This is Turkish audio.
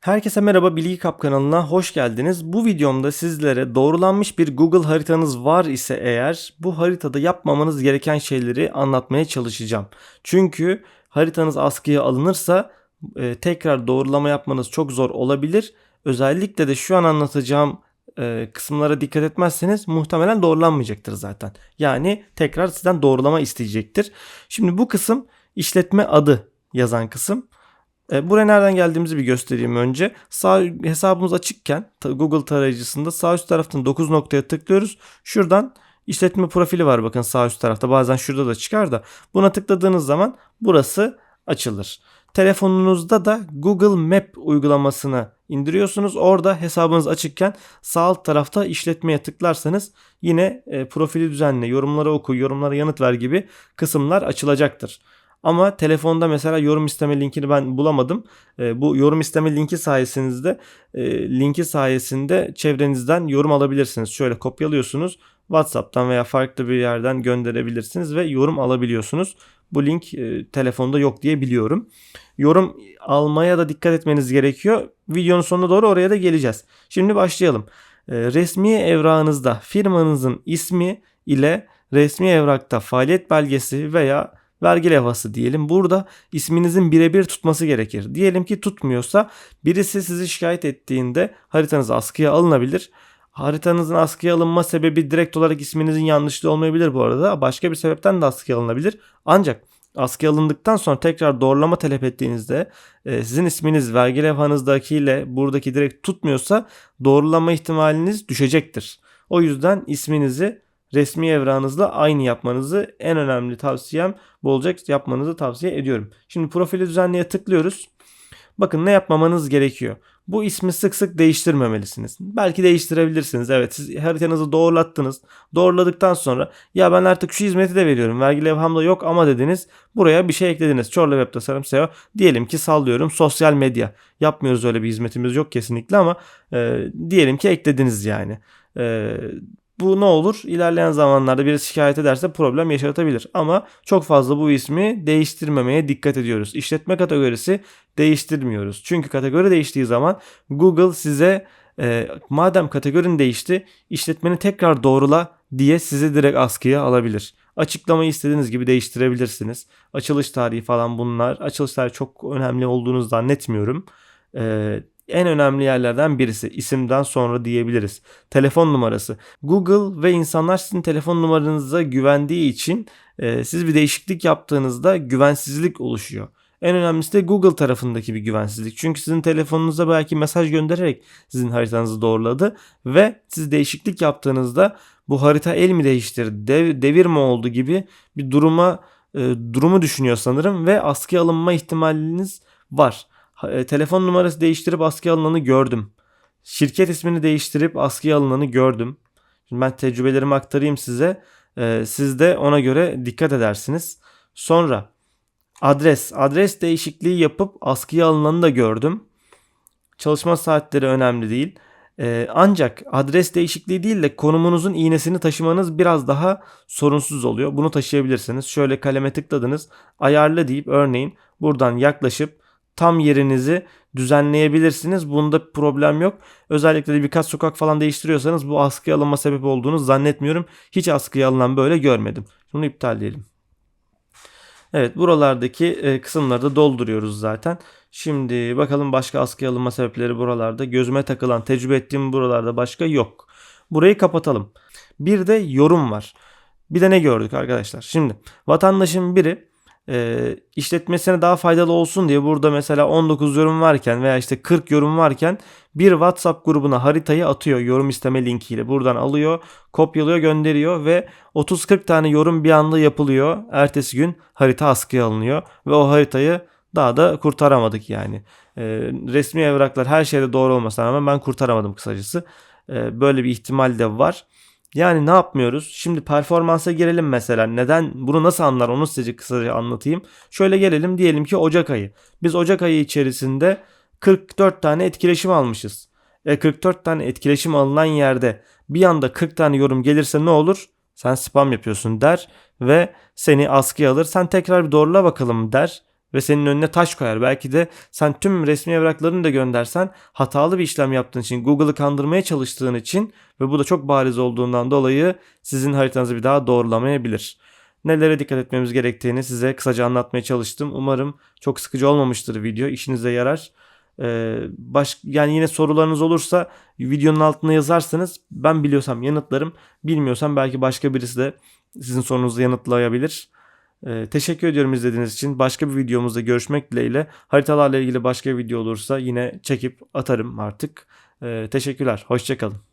Herkese merhaba Bilgi Kap kanalına hoş geldiniz. Bu videomda sizlere doğrulanmış bir Google haritanız var ise eğer bu haritada yapmamanız gereken şeyleri anlatmaya çalışacağım. Çünkü haritanız askıya alınırsa e, tekrar doğrulama yapmanız çok zor olabilir. Özellikle de şu an anlatacağım e, kısımlara dikkat etmezseniz muhtemelen doğrulanmayacaktır zaten. Yani tekrar sizden doğrulama isteyecektir. Şimdi bu kısım işletme adı yazan kısım. E, buraya nereden geldiğimizi bir göstereyim önce. Sağ hesabımız açıkken Google tarayıcısında sağ üst taraftan 9 noktaya tıklıyoruz. Şuradan işletme profili var bakın sağ üst tarafta. Bazen şurada da çıkar da. Buna tıkladığınız zaman burası açılır. Telefonunuzda da Google Map uygulamasını indiriyorsunuz. Orada hesabınız açıkken sağ alt tarafta işletmeye tıklarsanız yine e, profili düzenle, yorumları oku, yorumlara yanıt ver gibi kısımlar açılacaktır. Ama telefonda mesela yorum isteme linkini ben bulamadım. E, bu yorum isteme linki sayesinde e, linki sayesinde çevrenizden yorum alabilirsiniz. Şöyle kopyalıyorsunuz. WhatsApp'tan veya farklı bir yerden gönderebilirsiniz ve yorum alabiliyorsunuz. Bu link e, telefonda yok diye biliyorum. Yorum almaya da dikkat etmeniz gerekiyor. Videonun sonuna doğru oraya da geleceğiz. Şimdi başlayalım. E, resmi evrağınızda firmanızın ismi ile resmi evrakta faaliyet belgesi veya vergi levhası diyelim. Burada isminizin birebir tutması gerekir. Diyelim ki tutmuyorsa birisi sizi şikayet ettiğinde haritanız askıya alınabilir. Haritanızın askıya alınma sebebi direkt olarak isminizin yanlışlığı olmayabilir bu arada. Başka bir sebepten de askıya alınabilir. Ancak askıya alındıktan sonra tekrar doğrulama talep ettiğinizde e, sizin isminiz vergi levhanızdakiyle buradaki direkt tutmuyorsa doğrulama ihtimaliniz düşecektir. O yüzden isminizi resmi evrağınızla aynı yapmanızı en önemli tavsiyem bu olacak yapmanızı tavsiye ediyorum. Şimdi profili düzenleye tıklıyoruz. Bakın ne yapmamanız gerekiyor. Bu ismi sık sık değiştirmemelisiniz. Belki değiştirebilirsiniz. Evet siz haritanızı doğrulattınız. Doğruladıktan sonra ya ben artık şu hizmeti de veriyorum. Vergi levhamda yok ama dediniz. Buraya bir şey eklediniz. Çorlu Web Tasarım SEO. Diyelim ki sallıyorum sosyal medya. Yapmıyoruz öyle bir hizmetimiz yok kesinlikle ama e, diyelim ki eklediniz yani. E, bu ne olur? İlerleyen zamanlarda birisi şikayet ederse problem yaşatabilir. Ama çok fazla bu ismi değiştirmemeye dikkat ediyoruz. İşletme kategorisi değiştirmiyoruz. Çünkü kategori değiştiği zaman Google size e, madem kategorin değişti işletmeni tekrar doğrula diye sizi direkt askıya alabilir. Açıklamayı istediğiniz gibi değiştirebilirsiniz. Açılış tarihi falan bunlar. Açılış tarihi çok önemli olduğunu zannetmiyorum. Ee, en önemli yerlerden birisi. isimden sonra diyebiliriz. Telefon numarası. Google ve insanlar sizin telefon numaranıza güvendiği için e, siz bir değişiklik yaptığınızda güvensizlik oluşuyor. En önemlisi de Google tarafındaki bir güvensizlik. Çünkü sizin telefonunuza belki mesaj göndererek sizin haritanızı doğruladı ve siz değişiklik yaptığınızda bu harita el mi değiştirdi, dev, devir mi oldu gibi bir duruma e, durumu düşünüyor sanırım ve askıya alınma ihtimaliniz var. E, telefon numarası değiştirip askıya alınanı gördüm. Şirket ismini değiştirip askıya alınanı gördüm. Şimdi ben tecrübelerimi aktarayım size. E, siz de ona göre dikkat edersiniz. Sonra adres. Adres değişikliği yapıp askıya alınanı da gördüm. Çalışma saatleri önemli değil. Ee, ancak adres değişikliği değil de konumunuzun iğnesini taşımanız biraz daha sorunsuz oluyor. Bunu taşıyabilirsiniz. Şöyle kaleme tıkladınız. Ayarla deyip örneğin buradan yaklaşıp tam yerinizi düzenleyebilirsiniz. Bunda problem yok. Özellikle de birkaç sokak falan değiştiriyorsanız bu askıya alınma sebebi olduğunu zannetmiyorum. Hiç askıya alınan böyle görmedim. Bunu iptal edelim. Evet buralardaki e, kısımları da dolduruyoruz zaten. Şimdi bakalım başka askıya alınma sebepleri buralarda. Gözüme takılan, tecrübe ettiğim buralarda başka yok. Burayı kapatalım. Bir de yorum var. Bir de ne gördük arkadaşlar? Şimdi vatandaşın biri e, işletmesine daha faydalı olsun diye burada mesela 19 yorum varken veya işte 40 yorum varken bir WhatsApp grubuna haritayı atıyor yorum isteme linkiyle. Buradan alıyor, kopyalıyor, gönderiyor ve 30-40 tane yorum bir anda yapılıyor. Ertesi gün harita askıya alınıyor ve o haritayı daha da kurtaramadık yani. E, resmi evraklar her şeyde doğru olmasına rağmen ben kurtaramadım kısacası. E, böyle bir ihtimal de var. Yani ne yapmıyoruz? Şimdi performansa girelim mesela. Neden bunu nasıl anlar onu size kısaca anlatayım. Şöyle gelelim diyelim ki Ocak ayı. Biz Ocak ayı içerisinde 44 tane etkileşim almışız. E 44 tane etkileşim alınan yerde bir anda 40 tane yorum gelirse ne olur? Sen spam yapıyorsun der ve seni askıya alır. Sen tekrar bir doğrula bakalım der ve senin önüne taş koyar. Belki de sen tüm resmi evraklarını da göndersen hatalı bir işlem yaptığın için, Google'ı kandırmaya çalıştığın için ve bu da çok bariz olduğundan dolayı sizin haritanızı bir daha doğrulamayabilir. Nelere dikkat etmemiz gerektiğini size kısaca anlatmaya çalıştım. Umarım çok sıkıcı olmamıştır video. İşinize yarar. Ee, baş, yani yine sorularınız olursa videonun altına yazarsanız ben biliyorsam yanıtlarım. Bilmiyorsam belki başka birisi de sizin sorunuzu yanıtlayabilir. Ee, teşekkür ediyorum izlediğiniz için. Başka bir videomuzda görüşmek dileğiyle. Haritalarla ilgili başka bir video olursa yine çekip atarım artık. Ee, teşekkürler. Hoşçakalın.